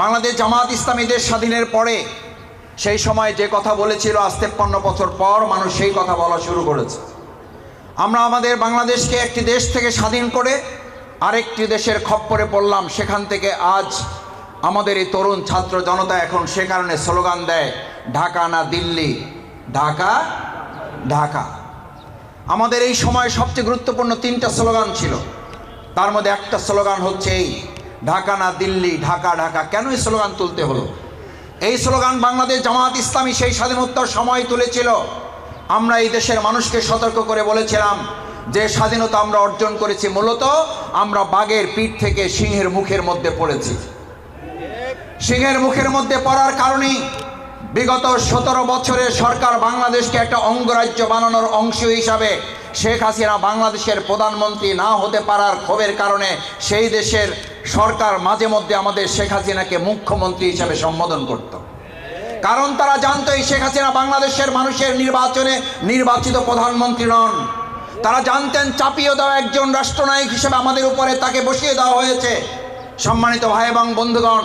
বাংলাদেশ জামাত ইসলামী দেশ স্বাধীনের পরে সেই সময় যে কথা বলেছিল, আজ তেপ্পান্ন বছর পর মানুষ সেই কথা বলা শুরু করেছে। আমরা আমাদের বাংলাদেশকে একটি দেশ থেকে স্বাধীন করে আরেকটি দেশের খপ্পরে পড়লাম। সেখান থেকে আজ আমাদের এই তরুণ ছাত্র জনতা এখন সে কারণে স্লোগান দেয়, ঢাকা না দিল্লি? ঢাকা ঢাকা। আমাদের এই সময় সবচেয়ে গুরুত্বপূর্ণ তিনটা স্লোগান ছিল। তার মধ্যে একটা স্লোগান হচ্ছে এই ঢাকা না দিল্লি, ঢাকা ঢাকা, কেন এই স্লোগান তুলতে হলো? এই স্লোগান বাংলাদেশ জামাত ইসলামী সেই স্বাধীনতার সময় তুলেছিল। আমরা এই দেশের মানুষকে সতর্ক করে বলেছিলাম যে স্বাধীনতা আমরা অর্জন করেছি মূলত আমরা বাঘের পিঠ থেকে সিংহের মুখের মধ্যে পড়েছি। সিংহের মুখের মধ্যে পড়ার কারণেই বিগত সতেরো বছরে সরকার বাংলাদেশকে একটা অঙ্গরাজ্য বানানোর অংশ হিসাবে শেখ হাসিনা বাংলাদেশের প্রধানমন্ত্রী না হতে পারার ক্ষোভের কারণে সেই দেশের সরকার মাঝে মধ্যে আমাদের শেখ হাসিনাকে মুখ্যমন্ত্রী হিসাবে সম্বোধন করত। কারণ তারা জানতো এই শেখ হাসিনা বাংলাদেশের মানুষের নির্বাচনে নির্বাচিত প্রধানমন্ত্রী নন। তারা জানতেন চাপিয়ে দেওয়া একজন রাষ্ট্রনায়ক হিসেবে আমাদের উপরে তাকে বসিয়ে দেওয়া হয়েছে। সম্মানিত ভাই এবং বন্ধুগণ,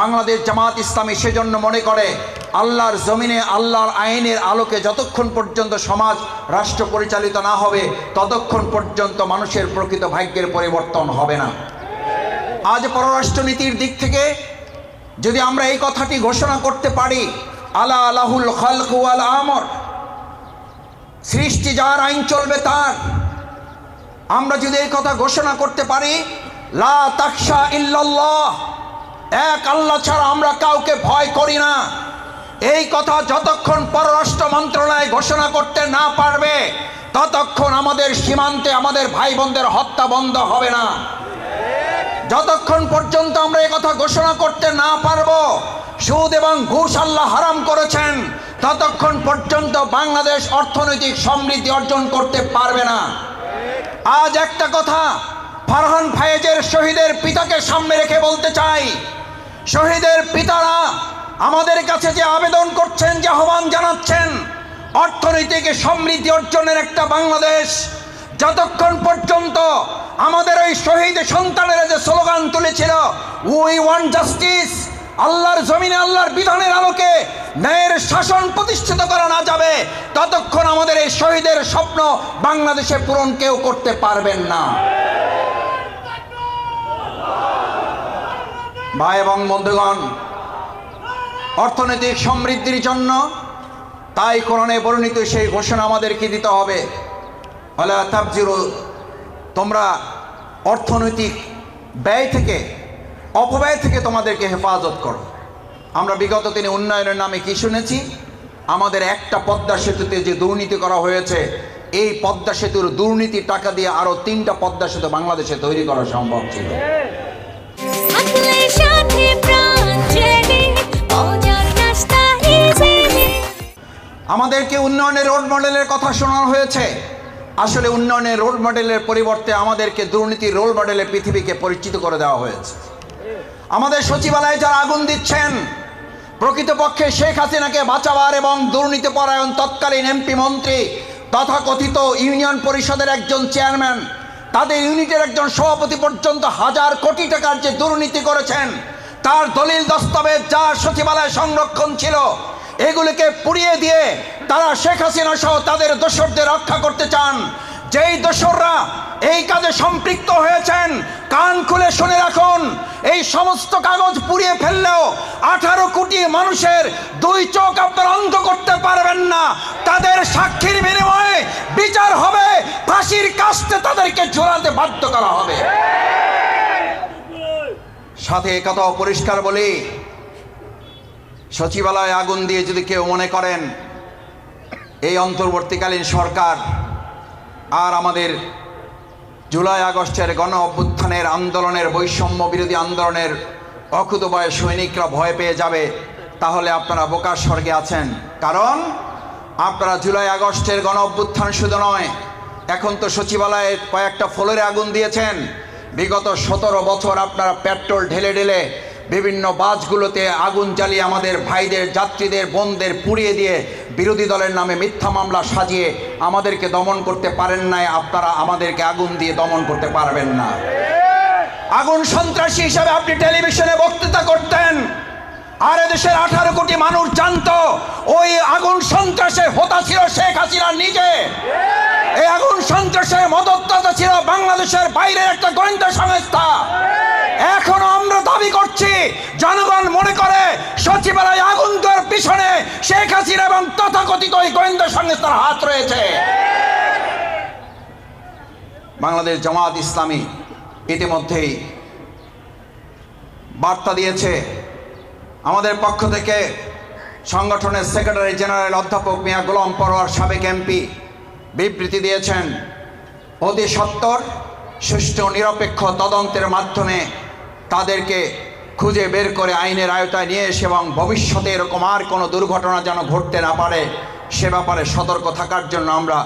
বাংলাদেশ জামাত ইসলামী সেজন্য মনে করে আল্লাহর জমিনে, আল্লাহর আইনের আলোকে যতক্ষণ পর্যন্ত সমাজ রাষ্ট্র পরিচালিত না হবে, ততক্ষণ পর্যন্ত মানুষের প্রকৃত ভাগ্যের পরিবর্তন হবে না। আজ পররাষ্ট্রনীতির দিক থেকে যদি আমরা এই কথাটি ঘোষণা করতে পারি, আলা আলাহুল খালকু আল আমর, সৃষ্টি যার আইন চলবে তার। আমরা যদি এই কথা ঘোষণা করতে পারি, লা ইল্লাল্লাহ, এক আল্লাহ ছাড়া আমরা কাউকে ভয় করি না। এই কথা যতক্ষণ পররাষ্ট্র মন্ত্রণালয় ঘোষণা করতে না পারবে, ততক্ষণ আমাদের সীমান্তে আমাদের ভাই বোনদের হত্যা বন্ধ হবে না। যতক্ষণ পর্যন্ত আমরা কথা ঘোষণা করতে না পারব, সুদ এবং ঘুষ আল্লাহ হারাম করেছেন, ততক্ষণ পর্যন্ত বাংলাদেশ অর্থনৈতিক সমৃদ্ধি অর্জন করতে পারবে না। আজ একটা কথা ফারহান ফায়েজের শহীদের পিতাকে সামনে রেখে বলতে চাই। শহীদের পিতারা আমাদের কাছে যে আবেদন করছেন, যে আহ্বান জানাচ্ছেন, অর্থনৈতিক সমৃদ্ধি অর্জনের একটা বাংলাদেশ, যতক্ষণ পর্যন্ত আমাদের ওই শহীদ সন্তানেরা যে স্লোগান তুলেছিল উই ওয়ান জাস্টিস আল্লাহর জমিনে, আল্লাহর বিধানের আলোকে ন্যায়ের শাসন প্রতিষ্ঠিত করা না যাবে, ততক্ষণ আমাদের এই শহীদের স্বপ্ন বাংলাদেশে পূরণ কেউ করতে পারবেন না। ভাই এবং বন্ধুগণ অর্থনৈতিক সমৃদ্ধির জন্য তাই কোরআনে বর্ণিত সেই ঘোষণা আমাদেরকে দিতে হবে। আলা তাবজিরু, তোমরা অর্থনৈতিক ব্যয় থেকে, অপব্যয় থেকে তোমাদেরকে হেফাজত করো। আমরা বিগত তিনি উন্নয়নের নামে কি শুনেছি? আমাদের একটা পদ্মা সেতুতে যে দুর্নীতি করা হয়েছে, এই পদ্মা সেতুর দুর্নীতির টাকা দিয়ে আরও তিনটা পদ্মা সেতু বাংলাদেশে তৈরি করা সম্ভব ছিল। আমাদেরকে উন্নয়নের রোড মডেলের কথা শোনানো হয়েছে। আসলে উন্নয়নের রোল মডেলের পরিবর্তে আমাদেরকে দুর্নীতির রোল মডেলে পৃথিবীকে পরিচিত করে দেওয়া হয়েছে। আমাদের সচিবালয়ে যারা আগুন দিচ্ছেন, প্রকৃতপক্ষে শেখ হাসিনাকে বাঁচাবার এবং দুর্নীতি পরায়ণ তৎকালীন এমপি মন্ত্রী তথাকথিত ইউনিয়ন পরিষদের একজন চেয়ারম্যান, তাদের ইউনিটের একজন সভাপতি পর্যন্ত হাজার কোটি টাকার যে দুর্নীতি করেছেন, তার দলিল দস্তাবেজ যা সচিবালয়ে সংরক্ষণ ছিল এগুলিকে পুড়িয়ে দিয়ে তারা শেখ হাসিনা সহ তাদের দোসরদের রক্ষা করতে চান। যেই দোসররা এই কাজে সম্পৃক্ত হয়েছেন, কান খুলে শুনে রাখুন, এই সমস্ত কাগজ পুড়িয়ে ফেললেও আঠারো কোটি মানুষের দুই চোখ আপনারা অন্ধ করতে পারবেন না। তাদের সাক্ষীর বিনিময়ে বিচার হবে, ফাঁসির কাস্তে তাদেরকে ঝোলাতে বাধ্য করা হবে। সাথে এ কথাও পরিষ্কার বলি সচিবালয়ে আগুন দিয়ে যদি কেউ মনে করেন এই অন্তর্বর্তীকালীন সরকার আর আমাদের জুলাই আগস্টের গণ অভ্যুত্থানের আন্দোলনের বৈষম্য বিরোধী আন্দোলনের অকুতবয় সৈনিকরা ভয় পেয়ে যাবে, তাহলে আপনারা বোকার স্বর্গে আছেন। কারণ আপনারা জুলাই আগস্টের গণ অভ্যুত্থান শুধু নয়, এখন তো সচিবালয়ে কয়েকটা ফ্লোরে আগুন দিয়েছেন। বিগত সতেরো বছর আপনারা পেট্রোল ঢেলে ঢেলে বিভিন্ন বাসগুলোতে আগুন জ্বালিয়ে আমাদের ভাইদের, যাত্রীদের, বোনদের পুড়িয়ে দিয়ে বিরোধী দলের নামে মিথ্যা মামলা সাজিয়ে আমাদেরকে দমন করতে পারেন নাই, আপনারা আমাদেরকে আগুন দিয়ে দমন করতে পারবেন না। আগুন সন্ত্রাসী হিসাবে আপনি টেলিভিশনে বক্তৃতা করতেন। আর দেশের আঠারো কোটি মানুষ জানতো, ওই আগুন সন্ত্রাসে হোতা ছিল শেখ হাসিনা নিজে। এই আগুন সন্ত্রাসের মদতদাতা ছিল বাংলাদেশের বাইরের একটা গোয়েন্দা সংস্থা এখনও আমরা দাবি করছি জনগণ মনে করে সচিবালয় আগুন দেওয়ার পিছনে শেখ হাসিনা এবং তথাকথিত ওই গোয়েন্দা সংস্থার হাত রয়েছে। বাংলাদেশ জামাত ইসলামী ইতিমধ্যেই বার্তা দিয়েছে। আমাদের পক্ষ থেকে সংগঠনের সেক্রেটারি জেনারেল অধ্যাপক মিয়া গোলাম পরোয়ার সাবেক এমপি বিবৃতি দিয়েছেন, অতি সত্বর, সুষ্ঠু, নিরপেক্ষ তদন্তের মাধ্যমে তাদেরকে খুঁজে বের করে আইনের আয়তায় নিয়ে এসে এবং ভবিষ্যতে এরকম আর কোনো দুর্ঘটনা যেন ঘটতে না পারে, সে ব্যাপারে সতর্ক থাকার জন্য আমরা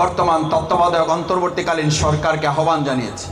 বর্তমান তত্ত্বাবধায়ক অন্তর্বর্তীকালীন সরকারকে আহ্বান জানিয়েছি।